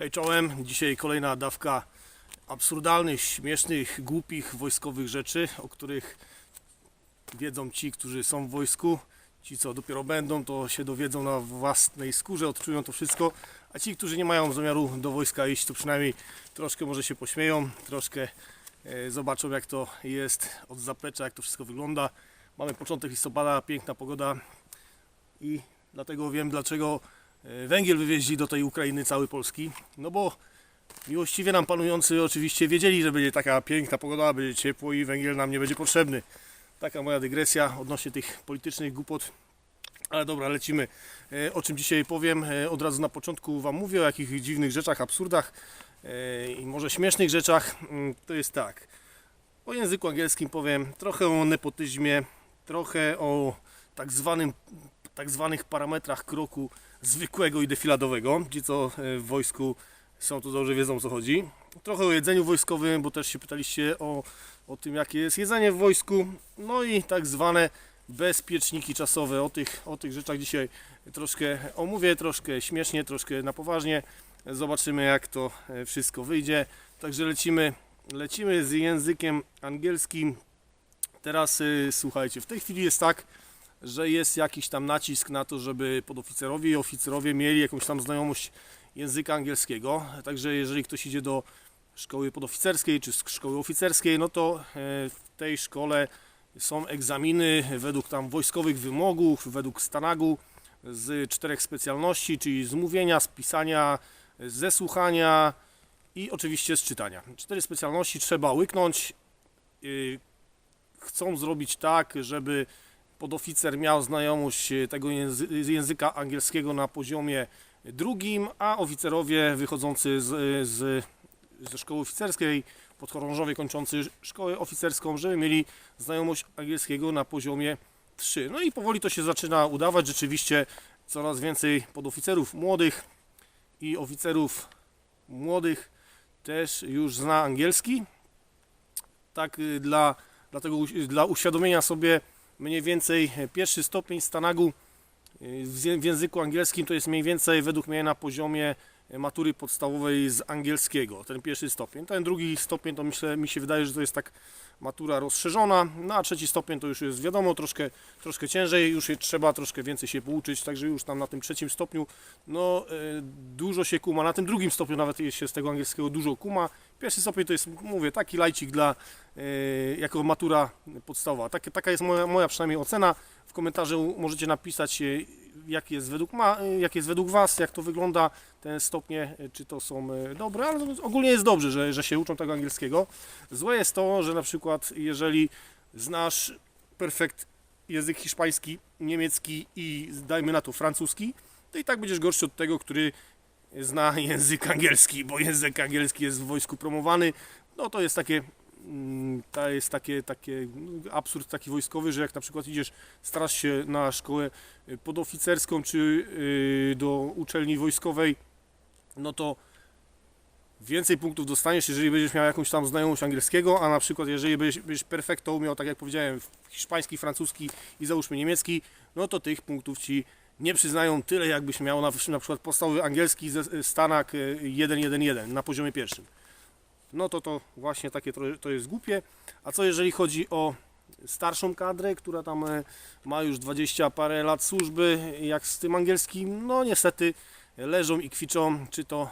Hej czołem, dzisiaj kolejna dawka absurdalnych, śmiesznych, głupich wojskowych rzeczy, o których wiedzą ci, którzy są w wojsku. Ci, co dopiero będą, to się dowiedzą na własnej skórze, odczują to wszystko. A ci, którzy nie mają zamiaru do wojska iść, to przynajmniej troszkę może się pośmieją, troszkę e, zobaczą jak to jest od zaplecza, jak to wszystko wygląda. Mamy początek listopada, piękna pogoda i dlatego wiem, dlaczego węgiel wywieźli do tej Ukrainy cały Polski. No bo miłościwie nam panujący oczywiście wiedzieli, że będzie taka piękna pogoda, będzie ciepło i węgiel nam nie będzie potrzebny. Taka moja dygresja odnośnie tych politycznych głupot. Ale dobra, lecimy. E, O czym dzisiaj powiem, e, od razu na początku Wam mówię o jakich dziwnych rzeczach, absurdach e, i może śmiesznych rzeczach. Mm, To jest tak. O języku angielskim powiem trochę o nepotyzmie, trochę o tak, zwanym, tak zwanych parametrach kroku zwykłego i defiladowego. Ci, co e, w wojsku są, to dobrze wiedzą o co chodzi. Trochę o jedzeniu wojskowym, bo też się pytaliście o, o tym, jakie jest jedzenie w wojsku. No i tak zwane bezpieczniki czasowe. O tych, o tych rzeczach dzisiaj troszkę omówię, troszkę śmiesznie, troszkę na poważnie. Zobaczymy, jak to e, wszystko wyjdzie. Także lecimy, lecimy z językiem angielskim. Teraz y, słuchajcie, w tej chwili jest tak, że jest jakiś tam nacisk na to, żeby podoficerowie i oficerowie mieli jakąś tam znajomość języka angielskiego. Także jeżeli ktoś idzie do szkoły podoficerskiej czy szkoły oficerskiej, no to e, w tej szkole są egzaminy według tam wojskowych wymogów, według stanagu z czterech specjalności, czyli z mówienia, z pisania, ze słuchania i oczywiście z czytania. Cztery specjalności trzeba łyknąć. Yy, Chcą zrobić tak, żeby podoficer miał znajomość e, tego języ- języka angielskiego na poziomie drugim, a oficerowie wychodzący z, z, ze szkoły oficerskiej, podchorążowie kończący szkołę oficerską, żeby mieli znajomość angielskiego na poziomie 3. No i powoli to się zaczyna udawać. Rzeczywiście coraz więcej podoficerów młodych i oficerów młodych też już zna angielski. Tak y, dla, dla, tego, uś- dla uświadomienia sobie mniej więcej e, pierwszy stopień stanagu y, w ję- w języku angielskim to jest mniej więcej według mnie na poziomie e, matury podstawowej z angielskiego, ten pierwszy stopień. Ten drugi stopień to myślę, mi się wydaje, że to jest tak matura rozszerzona, no a trzeci stopień to już jest wiadomo, troszkę, troszkę ciężej, już trzeba troszkę więcej się pouczyć, także już tam na tym trzecim stopniu no e, dużo się kuma, na tym drugim stopniu nawet się z tego angielskiego dużo kuma. Pierwszy stopień to jest, mówię, taki lajcik dla, e, jako matura podstawowa. Tak, taka jest moja, moja przynajmniej ocena. W komentarzu możecie napisać, e, jak jest według, ma, jak jest według Was, jak to wygląda, te stopnie, e, czy to są e, dobre, ale ogólnie jest dobrze, że, że się uczą tego angielskiego. Złe jest to, że na przykład jeżeli znasz perfekt język hiszpański, niemiecki i dajmy na to francuski, to i tak będziesz gorszy od tego, który zna język angielski, bo język angielski jest w wojsku promowany. No to jest takie to jest takie, takie no, absurd taki wojskowy, że jak na przykład idziesz, starasz się na szkołę y, podoficerską czy y, do uczelni wojskowej, no to więcej punktów dostaniesz, jeżeli będziesz miał jakąś tam znajomość angielskiego, a na przykład jeżeli będziesz, będziesz perfekto umiał, tak jak powiedziałem, hiszpański, francuski i załóżmy niemiecki, no to tych punktów Ci nie przyznają tyle, jakbyś miał na, na przykład podstawowy angielski Stanak y, 1.1.1 na poziomie pierwszym. No to to właśnie takie to, jest głupie. A co jeżeli chodzi o starszą kadrę, która tam e, ma już 20 parę lat służby, jak z tym angielskim, no niestety leżą i kwiczą, czy to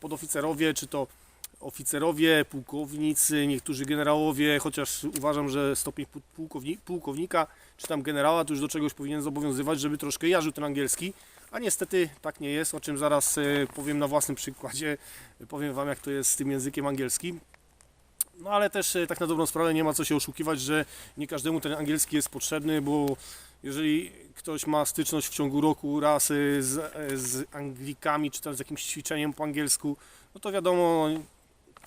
podoficerowie, czy to oficerowie, pułkownicy, niektórzy generałowie, chociaż uważam, że stopień pu- pułkowni, pułkownika, czy tam generała, to już do czegoś powinien zobowiązywać, żeby troszkę jarzył ten angielski, a niestety tak nie jest, o czym zaraz e, powiem na własnym przykładzie, powiem Wam jak to jest z tym językiem angielskim. No ale też e, tak na dobrą sprawę nie ma co się oszukiwać, że nie każdemu ten angielski jest potrzebny, bo jeżeli ktoś ma styczność w ciągu roku raz e, z, z Anglikami, czy tam z jakimś ćwiczeniem po angielsku, no to wiadomo,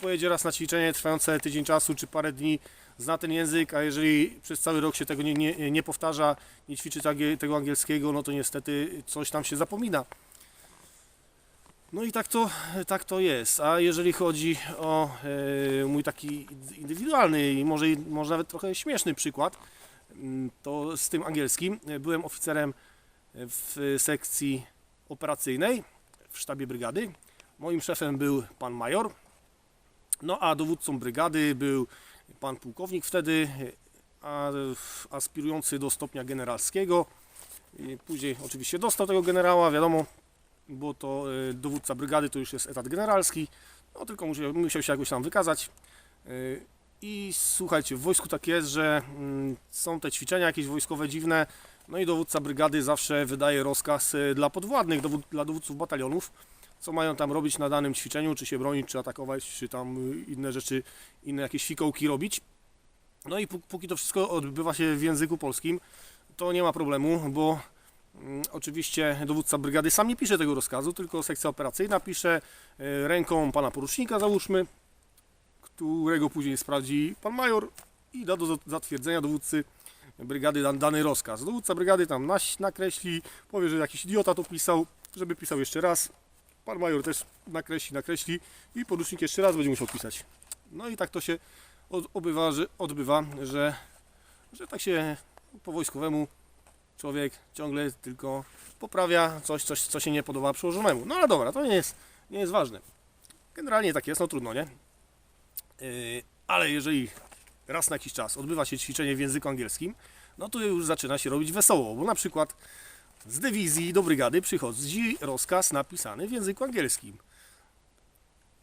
pojedzie raz na ćwiczenie trwające tydzień czasu, czy parę dni, zna ten język, a jeżeli przez cały rok się tego nie, nie, nie powtarza, nie ćwiczy tego angielskiego, no to niestety coś tam się zapomina. No i tak to, tak to jest. A jeżeli chodzi o e, mój taki indywidualny i może, może nawet trochę śmieszny przykład, mm, to z tym angielskim. Byłem oficerem w sekcji operacyjnej w sztabie brygady. Moim szefem był pan major, no a dowódcą brygady był pan pułkownik wtedy, aspirujący do stopnia generalskiego. Później oczywiście dostał tego generała, wiadomo, bo to e, dowódca brygady to już jest etat generalski, no tylko musiał, musiał się jakoś tam wykazać. E, I słuchajcie, w wojsku tak jest, że mm, są te ćwiczenia jakieś wojskowe dziwne, no i dowódca brygady zawsze wydaje rozkaz e, dla podwładnych, dla dowódców batalionów, co mają tam robić na danym ćwiczeniu, czy się bronić, czy atakować, czy tam y, inne rzeczy, inne jakieś fikołki robić. No i pó- póki to wszystko odbywa się w języku polskim, to nie ma problemu, bo mm, oczywiście dowódca brygady sam nie pisze tego rozkazu, tylko sekcja operacyjna pisze e, ręką pana porucznika, załóżmy, którego później sprawdzi pan major i da do za- zatwierdzenia dowódcy brygady dan- dany rozkaz. Dowódca brygady tam nakreśli, powie, że jakiś idiota to pisał, żeby pisał jeszcze raz. Pan major też nakreśli, nakreśli i porucznik jeszcze raz będzie musiał pisać. No i tak to się od, obywa, że, odbywa, że, że tak się po wojskowemu człowiek ciągle tylko poprawia coś, coś co się nie podoba przełożonemu. No ale dobra, to nie jest, nie jest ważne. Generalnie tak jest, no trudno, nie? Yy, ale jeżeli raz na jakiś czas odbywa się ćwiczenie w języku angielskim, no to już zaczyna się robić wesoło, bo na przykład z dywizji do brygady przychodzi rozkaz napisany w języku angielskim.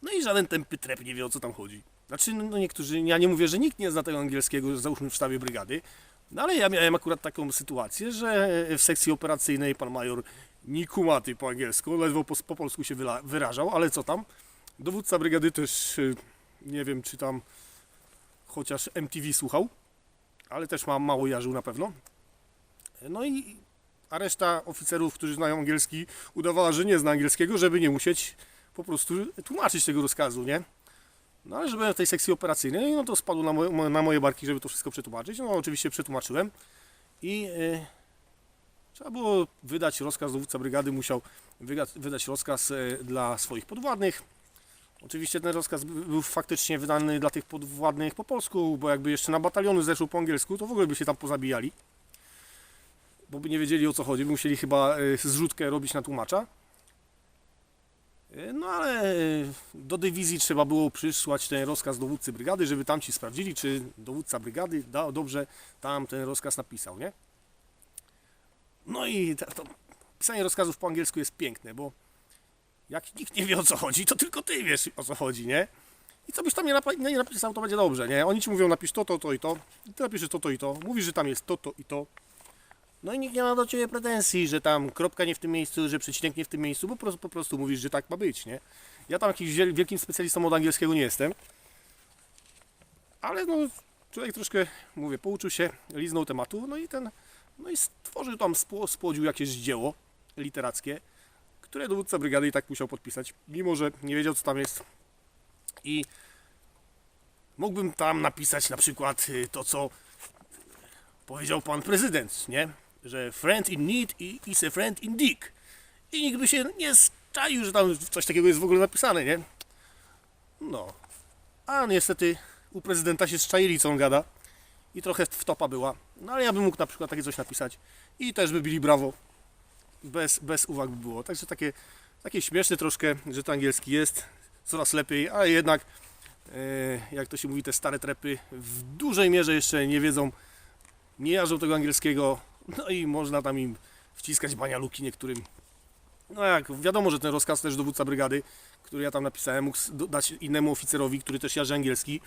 No i żaden tępy trep nie wie o co tam chodzi. Znaczy, no niektórzy, ja nie mówię, że nikt nie zna tego angielskiego, załóżmy w sztabie brygady, no ale ja miałem akurat taką sytuację, że w sekcji operacyjnej pan major nie kumaty po angielsku, ledwo po, po polsku się wyrażał, ale co tam? Dowódca brygady też, y, nie wiem czy tam chociaż MTV słuchał, ale też ma mało jarzył na pewno. No i a reszta oficerów, którzy znają angielski, udawała, że nie zna angielskiego, żeby nie musieć po prostu tłumaczyć tego rozkazu, nie? No ale że byłem w tej sekcji operacyjnej, no to spadło na moje, na moje barki, żeby to wszystko przetłumaczyć. No oczywiście przetłumaczyłem i e, trzeba było wydać rozkaz, dowódca brygady musiał wydać rozkaz e, dla swoich podwładnych. Oczywiście ten rozkaz by- był faktycznie wydany dla tych podwładnych po polsku, bo jakby jeszcze na bataliony zeszł po angielsku, to w ogóle by się tam pozabijali. Bo by nie wiedzieli o co chodzi, by musieli chyba e, zrzutkę robić na tłumacza. E, No ale e, do dywizji trzeba było przysłać ten rozkaz dowódcy brygady, żeby tam ci sprawdzili, czy dowódca brygady da, dobrze tam ten rozkaz napisał, nie? No i to, to pisanie rozkazów po angielsku jest piękne, bo jak nikt nie wie o co chodzi, to tylko ty wiesz o co chodzi, nie? I co byś tam nie, napa- nie napisał, to będzie dobrze, nie? Oni ci mówią, napisz to, to, to i to. I ty napiszesz to, to i to. Mówisz, że tam jest to, to i to. No i nikt nie ma do ciebie pretensji, że tam kropka nie w tym miejscu, że przecinek nie w tym miejscu, bo po prostu, po prostu mówisz, że tak ma być, nie? Ja tam jakimś wiel- wielkim specjalistą od angielskiego nie jestem. Ale no, człowiek troszkę, mówię, pouczył się, liznął tematu, no i ten, no i stworzył tam, spło- spłodził jakieś dzieło literackie, które dowódca brygady i tak musiał podpisać, mimo że nie wiedział co tam jest. I mógłbym tam napisać na przykład y, to, co powiedział pan prezydent, nie? Że friend in need is a friend in dick. I nikt by się nie zczaił, że tam coś takiego jest w ogóle napisane, nie? No. A niestety u prezydenta się zczaili, co on gada. I trochę wtopa była. No ale ja bym mógł na przykład takie coś napisać. I też by bili brawo. Bez, bez uwag by było. Także takie, takie śmieszne troszkę, że to angielski jest coraz lepiej, ale jednak e, jak to się mówi, te stare trepy w dużej mierze jeszcze nie wiedzą, nie jarzą tego angielskiego, no i można tam im wciskać banialuki niektórym. No jak wiadomo, że ten rozkaz też dowódca brygady, który ja tam napisałem, mógł dać innemu oficerowi, który też jarzy angielski,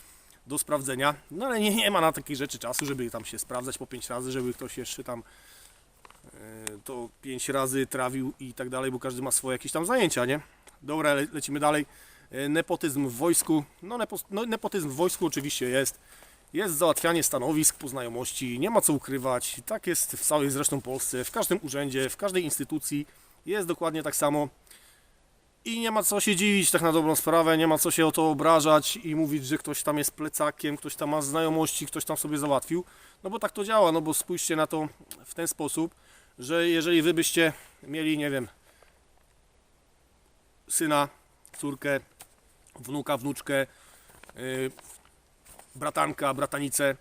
do sprawdzenia. No ale nie, nie ma na takie rzeczy czasu, żeby tam się sprawdzać po pięć razy, żeby ktoś jeszcze tam e, to pięć razy trawił i tak dalej, bo każdy ma swoje jakieś tam zajęcia, nie? Dobra, le, lecimy dalej. E, Nepotyzm w wojsku. No, nepo, no nepotyzm w wojsku oczywiście jest. Jest załatwianie stanowisk po znajomości, nie ma co ukrywać. Tak jest w całej zresztą Polsce, w każdym urzędzie, w każdej instytucji jest dokładnie tak samo. I nie ma co się dziwić tak na dobrą sprawę, nie ma co się o to obrażać i mówić, że ktoś tam jest plecakiem, ktoś tam ma znajomości, ktoś tam sobie załatwił. No bo tak to działa, no bo spójrzcie na to w ten sposób, że jeżeli wy byście mieli, nie wiem, syna, córkę, wnuka, wnuczkę, yy, bratanka, bratanicę,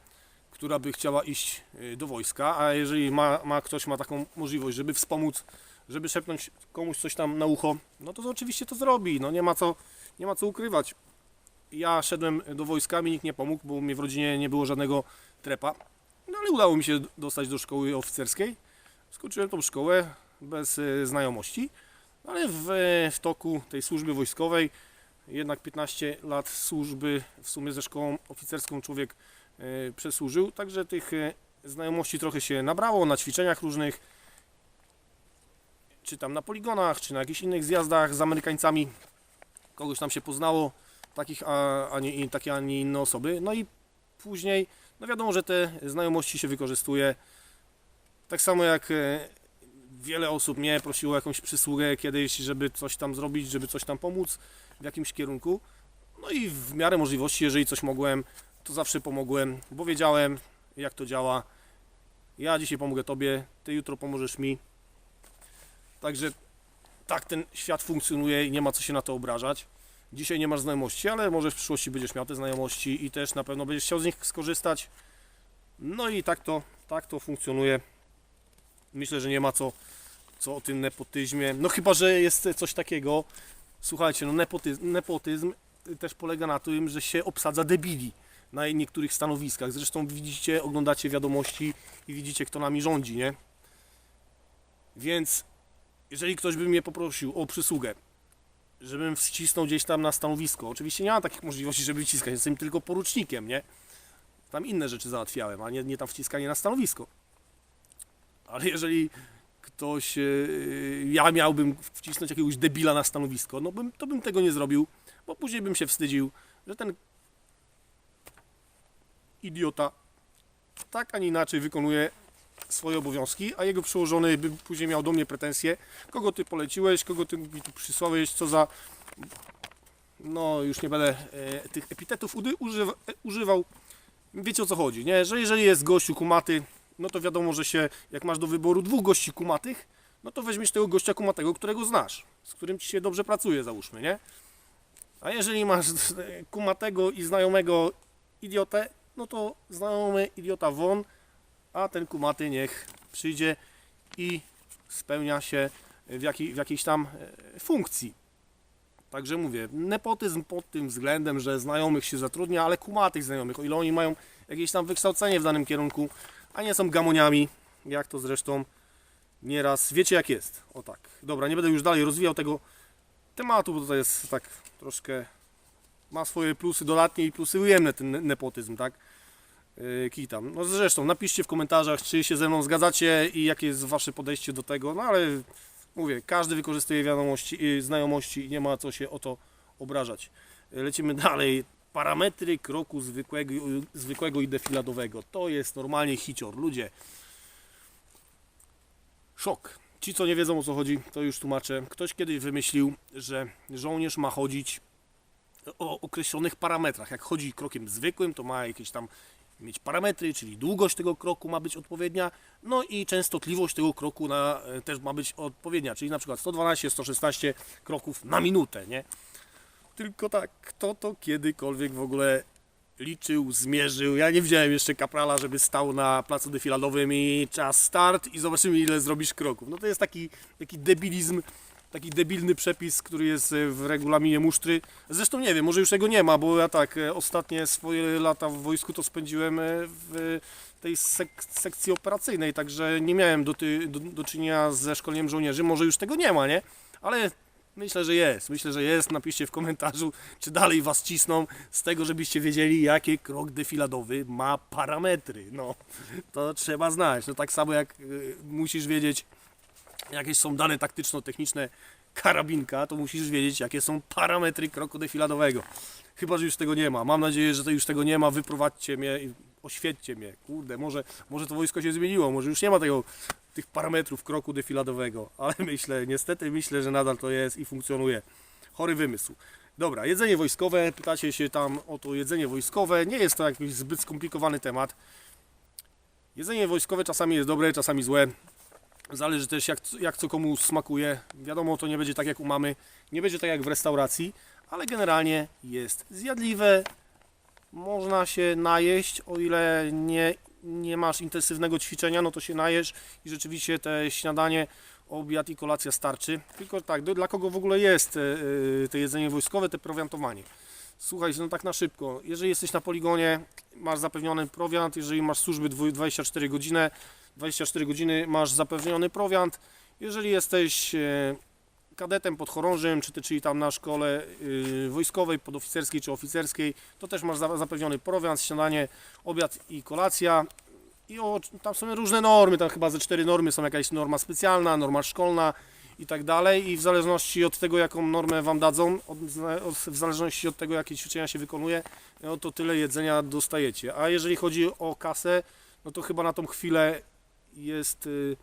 która by chciała iść y, do wojska, a jeżeli ma, ma ktoś ma taką możliwość, żeby wspomóc żeby szepnąć komuś coś tam na ucho, no to oczywiście to zrobi, no nie ma co, nie ma co ukrywać. Ja szedłem do wojska, mi nikt nie pomógł, bo u mnie w rodzinie nie było żadnego trepa, no ale udało mi się dostać do szkoły oficerskiej. Skończyłem tą szkołę bez e, znajomości, ale w, w toku tej służby wojskowej, jednak 15 lat służby w sumie ze szkołą oficerską człowiek e, przesłużył, także tych e, znajomości trochę się nabrało na ćwiczeniach różnych, czy tam na poligonach, czy na jakichś innych zjazdach z Amerykańcami. Kogoś tam się poznało, takich, a, a nie, takie, a nie inne osoby. No i później, no wiadomo, że te znajomości się wykorzystuje. Tak samo jak e, wiele osób mnie prosiło o jakąś przysługę kiedyś, żeby coś tam zrobić, żeby coś tam pomóc w jakimś kierunku. No i w miarę możliwości, jeżeli coś mogłem, to zawsze pomogłem, bo wiedziałem, jak to działa. Ja dzisiaj pomogę Tobie, Ty jutro pomożesz mi. Także tak ten świat funkcjonuje i nie ma co się na to obrażać. Dzisiaj nie masz znajomości, ale może w przyszłości będziesz miał te znajomości i też na pewno będziesz chciał z nich skorzystać. No i tak to, tak to funkcjonuje. Myślę, że nie ma co, co o tym nepotyzmie. No chyba, że jest coś takiego. Słuchajcie, no nepotyzm, nepotyzm też polega na tym, że się obsadza debili na niektórych stanowiskach. Zresztą widzicie, oglądacie wiadomości i widzicie, kto nami rządzi, nie? Więc jeżeli ktoś by mnie poprosił o przysługę, żebym wcisnął gdzieś tam na stanowisko, oczywiście nie mam takich możliwości, żeby wciskać, jestem tylko porucznikiem, nie? Tam inne rzeczy załatwiałem, a nie, nie tam wciskanie na stanowisko. Ale jeżeli ktoś, yy, ja miałbym wcisnąć jakiegoś debila na stanowisko, no bym, to bym tego nie zrobił, bo później bym się wstydził, że ten idiota tak, a nie inaczej wykonuje swoje obowiązki, a jego przełożony by później miał do mnie pretensje, kogo ty poleciłeś, kogo ty mi tu przysłałeś, co za... No, już nie będę e, tych epitetów e, używał. Wiecie o co chodzi, nie? Że jeżeli jest gościu kumaty, no to wiadomo, że się, jak masz do wyboru dwóch gości kumatych, no to weźmiesz tego gościa kumatego, którego znasz, z którym ci się dobrze pracuje, załóżmy, nie? A jeżeli masz kumatego i znajomego idiotę, no to znajomy idiota won, a ten kumaty niech przyjdzie i spełnia się w, jakiej, w jakiejś tam e, funkcji. Także mówię, nepotyzm pod tym względem, że znajomych się zatrudnia, ale kumatych znajomych, o ile oni mają jakieś tam wykształcenie w danym kierunku, a nie są gamoniami, jak to zresztą nieraz wiecie jak jest. O tak. Dobra, nie będę już dalej rozwijał tego tematu, bo to jest tak troszkę ma swoje plusy dodatnie i plusy ujemne ten ne- nepotyzm, tak? Yy, Kitam. No zresztą napiszcie w komentarzach, czy się ze mną zgadzacie i jakie jest wasze podejście do tego, no ale mówię, każdy wykorzystuje wiadomości, yy, znajomości i nie ma co się o to obrażać. Yy, Lecimy dalej. Parametry kroku zwykłego, zwykłego i defiladowego. To jest normalnie hicior. Ludzie, szok. Ci, co nie wiedzą o co chodzi, to już tłumaczę. Ktoś kiedyś wymyślił, że żołnierz ma chodzić o określonych parametrach. Jak chodzi krokiem zwykłym, to ma jakieś tam mieć parametry, czyli długość tego kroku ma być odpowiednia, no i częstotliwość tego kroku na, e, też ma być odpowiednia, czyli na przykład 112, 116 kroków na minutę, nie? Tylko tak, kto to kiedykolwiek w ogóle liczył, zmierzył? Ja nie widziałem jeszcze kaprala, żeby stał na placu defiladowym i czas start i zobaczymy ile zrobisz kroków. No to jest taki, taki debilizm, taki debilny przepis, który jest w regulaminie musztry. Zresztą nie wiem, może już tego nie ma, bo ja tak e, ostatnie swoje lata w wojsku to spędziłem e, w tej sek- sekcji operacyjnej, także nie miałem do, do, do czynienia ze szkoleniem żołnierzy. Może już tego nie ma, nie? Ale myślę, że jest. Myślę, że jest. Napiszcie w komentarzu, czy dalej was cisną z tego, żebyście wiedzieli, jaki krok defiladowy ma parametry. No, to trzeba znać. No tak samo jak y, musisz wiedzieć, jakie są dane taktyczno-techniczne karabinka, to musisz wiedzieć, jakie są parametry kroku defiladowego. Chyba, że już tego nie ma. Mam nadzieję, że to już tego nie ma. Wyprowadźcie mnie i oświećcie mnie. Kurde, może, może to wojsko się zmieniło, może już nie ma tego, tych parametrów kroku defiladowego, ale myślę, niestety myślę, że nadal to jest i funkcjonuje. Chory wymysł. Dobra, jedzenie wojskowe. Pytacie się tam o to jedzenie wojskowe. Nie jest to jakiś zbyt skomplikowany temat. Jedzenie wojskowe czasami jest dobre, czasami złe. Zależy też jak, jak co komu smakuje. Wiadomo, to nie będzie tak jak u mamy, nie będzie tak jak w restauracji, ale generalnie jest zjadliwe. Można się najeść, o ile nie, nie masz intensywnego ćwiczenia, no to się najesz i rzeczywiście te śniadanie obiad i kolacja starczy. Tylko tak, dla kogo w ogóle jest e, e, to jedzenie wojskowe, te prowiantowanie. Słuchaj, no tak na szybko. Jeżeli jesteś na poligonie, masz zapewniony prowiant, jeżeli masz służby dwu- 24 godziny, 24 godziny masz zapewniony prowiant. Jeżeli jesteś e, kadetem podchorążym, czy ty, czyli tam na szkole y, wojskowej, podoficerskiej czy oficerskiej, to też masz za- zapewniony prowiant, śniadanie, obiad i kolacja. I o, tam są różne normy, tam chyba ze cztery normy są jakaś norma specjalna, norma szkolna i tak dalej. I w zależności od tego, jaką normę wam dadzą, od, od, w zależności od tego, jakie ćwiczenia się wykonuje, no to tyle jedzenia dostajecie. A jeżeli chodzi o kasę, no to chyba na tą chwilę jest y,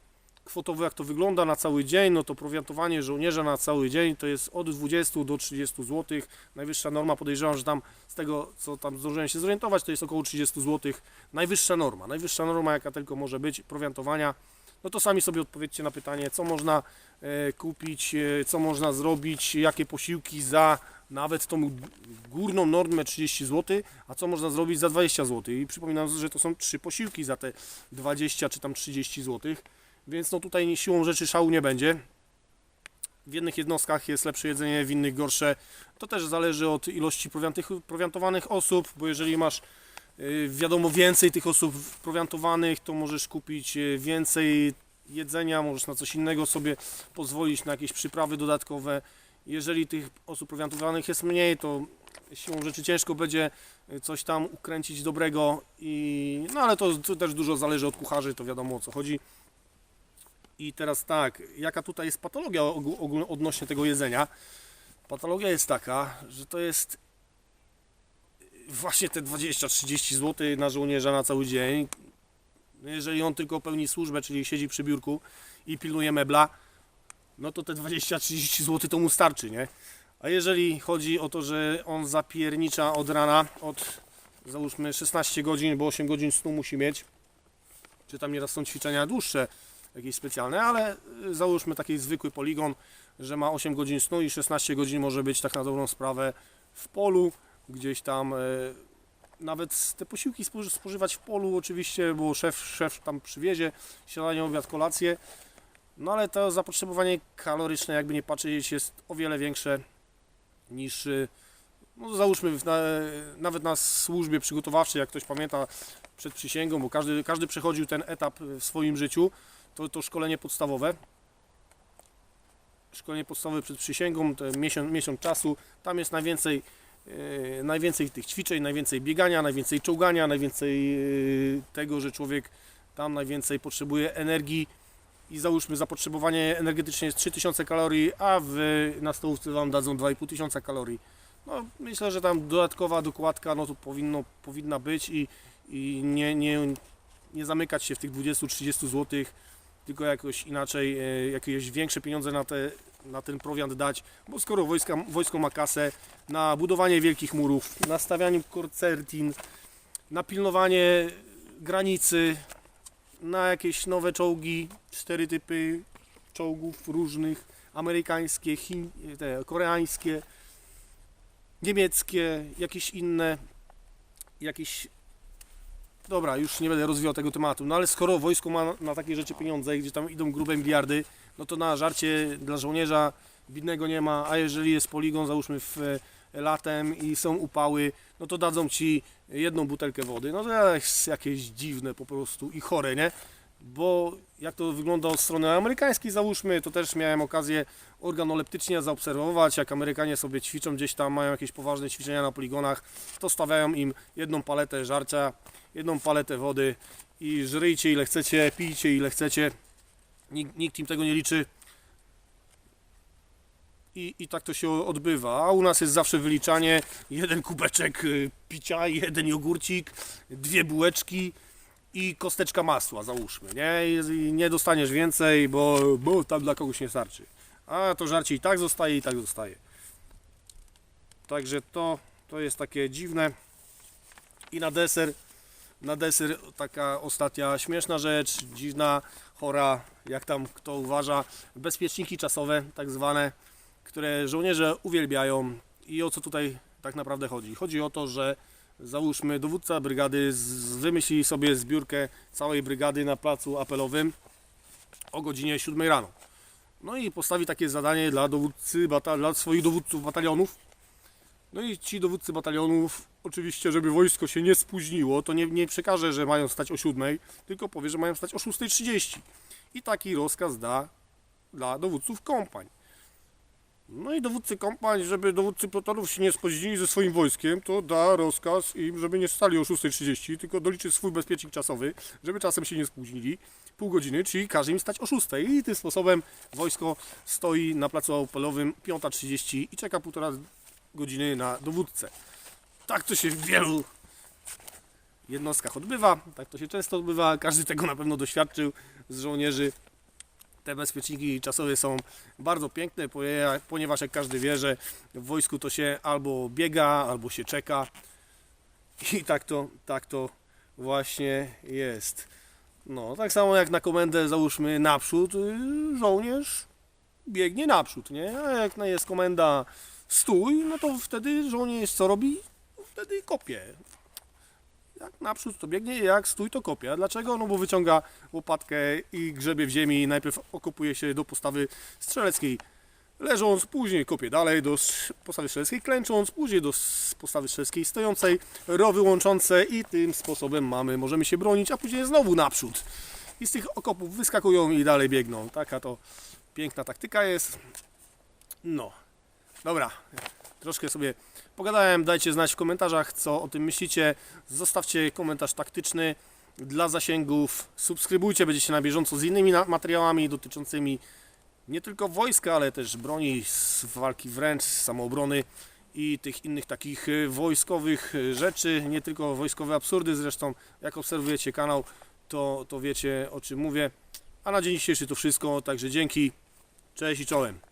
kwotowo, jak to wygląda na cały dzień, no to prowiantowanie żołnierza na cały dzień to jest od 20 do 30 zł. Najwyższa norma, podejrzewam, że tam z tego, co tam zdążyłem się zorientować, to jest około 30 zł. Najwyższa norma, najwyższa norma, jaka tylko może być prowiantowania. No to sami sobie odpowiedzcie na pytanie, co można e, kupić, e, co można zrobić, jakie posiłki za nawet tą górną normę 30 zł, a co można zrobić za 20 zł. I przypominam, że to są trzy posiłki za te 20 czy tam 30 zł. Więc no tutaj siłą rzeczy szału nie będzie. W jednych jednostkach jest lepsze jedzenie, w innych gorsze. To też zależy od ilości prowiantowanych osób, bo jeżeli masz y, wiadomo więcej tych osób prowiantowanych, to możesz kupić y, więcej jedzenia, możesz na coś innego sobie pozwolić, na jakieś przyprawy dodatkowe. Jeżeli tych osób prowiantowanych jest mniej, to siłą rzeczy ciężko będzie y, coś tam ukręcić dobrego i no ale to, to też dużo zależy od kucharzy, to wiadomo o co chodzi. I teraz tak, jaka tutaj jest patologia odnośnie tego jedzenia? Patologia jest taka, że to jest właśnie te 20-30 zł na żołnierza na cały dzień. Jeżeli on tylko pełni służbę, czyli siedzi przy biurku i pilnuje mebla, no to te 20-30 zł to mu starczy, nie? A jeżeli chodzi o to, że on zapiernicza od rana, od załóżmy 16 godzin, bo 8 godzin snu musi mieć, czy tam nieraz są ćwiczenia dłuższe, jakieś specjalne, ale y, załóżmy taki zwykły poligon, że ma 8 godzin snu i 16 godzin może być tak na dobrą sprawę w polu, gdzieś tam y, nawet te posiłki spoży- spożywać w polu oczywiście, bo szef, szef tam przywiezie śniadanie, obiad, kolację, no ale to zapotrzebowanie kaloryczne jakby nie patrzeć jest o wiele większe niż y, no załóżmy na, nawet na służbie przygotowawczej, jak ktoś pamięta przed przysięgą, bo każdy, każdy przechodził ten etap w swoim życiu, to, to szkolenie podstawowe. Szkolenie podstawowe przed przysięgą, to miesiąc, miesiąc czasu, tam jest najwięcej, e, najwięcej tych ćwiczeń, najwięcej biegania, najwięcej czołgania, najwięcej e, tego, że człowiek tam najwięcej potrzebuje energii i załóżmy zapotrzebowanie energetyczne jest 3000 kalorii, a w, na stołówce Wam dadzą 2500 kalorii. No, myślę, że tam dodatkowa dokładka no to powinno, powinna być i, i nie, nie, nie zamykać się w tych 20-30 zł, tylko jakoś inaczej, e, jakieś większe pieniądze na, te, na ten prowiant dać, bo skoro wojska, wojsko ma kasę na budowanie wielkich murów, na stawianie korcertin, na pilnowanie granicy, na jakieś nowe czołgi, cztery typy czołgów różnych, amerykańskie, te koreańskie, niemieckie, jakieś inne, jakieś Dobra, już nie będę rozwijał tego tematu, no ale skoro wojsko ma na, takie rzeczy pieniądze, gdzie tam idą grube miliardy, no to na żarcie dla żołnierza bidnego nie ma, a jeżeli jest poligon, załóżmy w e, latem i są upały, no to dadzą ci jedną butelkę wody. No to jest jakieś dziwne po prostu i chore, nie? Bo jak to wygląda od strony amerykańskiej, załóżmy, to też miałem okazję organoleptycznie zaobserwować, jak Amerykanie sobie ćwiczą gdzieś tam, mają jakieś poważne ćwiczenia na poligonach, to stawiają im jedną paletę żarcia, jedną paletę wody i żryjcie ile chcecie, pijcie ile chcecie. Nikt, nikt im tego nie liczy. I, I tak to się odbywa. A u nas jest zawsze wyliczanie: jeden kubeczek y, picia, jeden jogurcik, dwie bułeczki i kosteczka masła, załóżmy. Nie, I- nie dostaniesz więcej, bo, bo tam dla kogoś nie starczy. A to żarcie i tak zostaje, i tak zostaje. Także to, to jest takie dziwne. I na deser na deser taka ostatnia śmieszna rzecz, dziwna, chora, jak tam kto uważa, bezpieczniki czasowe, tak zwane, które żołnierze uwielbiają. I o co tutaj tak naprawdę chodzi? Chodzi o to, że załóżmy dowódca brygady wymyśli sobie zbiórkę całej brygady na placu apelowym o godzinie 7 rano. No i postawi takie zadanie dla dowódcy, dla swoich dowódców batalionów. No i ci dowódcy batalionów, oczywiście, żeby wojsko się nie spóźniło, to nie, nie przekaże, że mają stać o 7, tylko powie, że mają stać o 6.30. I taki rozkaz da dla dowódców kompań. No i dowódcy kompań, żeby dowódcy plutonów się nie spóźnili ze swoim wojskiem, to da rozkaz im, żeby nie stali o 6.30, tylko doliczy swój bezpiecznik czasowy, żeby czasem się nie spóźnili, pół godziny, czyli każe im stać o 6. I tym sposobem wojsko stoi na placu opelowym 5.30 i czeka półtora godziny na dowódcę. Tak to się w wielu jednostkach odbywa, tak to się często odbywa, każdy tego na pewno doświadczył z żołnierzy. Te bezpieczniki czasowe są bardzo piękne, ponieważ jak każdy wie, że w wojsku to się albo biega, albo się czeka. I tak to, tak to właśnie jest. No, tak samo jak na komendę załóżmy naprzód, y, żołnierz biegnie naprzód, nie? A jak jest komenda stój, no to wtedy żołnierz co robi? Wtedy kopie. Jak naprzód to biegnie, jak stój to kopie. A dlaczego? No bo wyciąga łopatkę i grzebie w ziemi. Najpierw okopuje się do postawy strzeleckiej leżąc, później kopie dalej do postawy strzeleckiej klęcząc, później do postawy strzeleckiej stojącej, rowy łączące i tym sposobem mamy, możemy się bronić, a później znowu naprzód. I z tych okopów wyskakują i dalej biegną. Taka to piękna taktyka jest. No, dobra, troszkę sobie pogadałem, dajcie znać w komentarzach, co o tym myślicie. Zostawcie komentarz taktyczny dla zasięgów. Subskrybujcie, będziecie na bieżąco z innymi materiałami dotyczącymi nie tylko wojska, ale też broni, z walki wręcz, samoobrony i tych innych takich e, wojskowych e, rzeczy, nie tylko wojskowe absurdy zresztą. Jak obserwujecie kanał, to, to wiecie o czym mówię. A na dzień dzisiejszy to wszystko, także dzięki, cześć i czołem.